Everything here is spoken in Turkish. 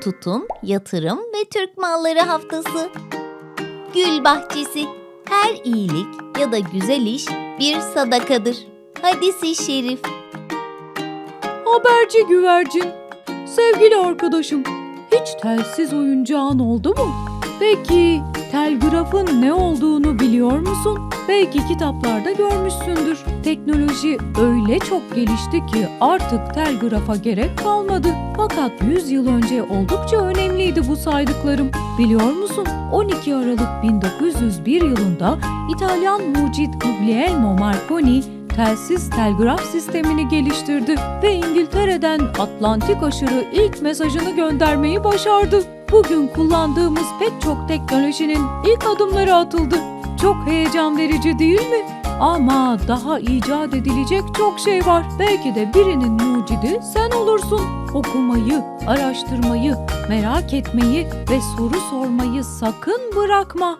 Tutum, yatırım ve Türk malları haftası. Gül bahçesi. Her iyilik ya da güzel iş bir sadakadır. Hadisi şerif. Haberci güvercin. Sevgili arkadaşım, hiç telsiz oyuncağın oldu mu? Peki telgrafın ne olduğunu biliyor musun? Belki kitaplarda görmüşsündür. Teknoloji öyle çok gelişti ki artık telgrafa gerek kalmadı. Fakat 100 yıl önce oldukça önemliydi bu saydıklarım. Biliyor musun? 12 Aralık 1901 yılında İtalyan mucit Guglielmo Marconi telsiz telgraf sistemini geliştirdi ve İngiltere'den Atlantik aşırı ilk mesajını göndermeyi başardı. Bugün kullandığımız pek çok teknolojinin ilk adımları atıldı. Çok heyecan verici değil mi? Ama daha icat edilecek çok şey var. Belki de birinin mucidi sen olursun. Okumayı, araştırmayı, merak etmeyi ve soru sormayı sakın bırakma.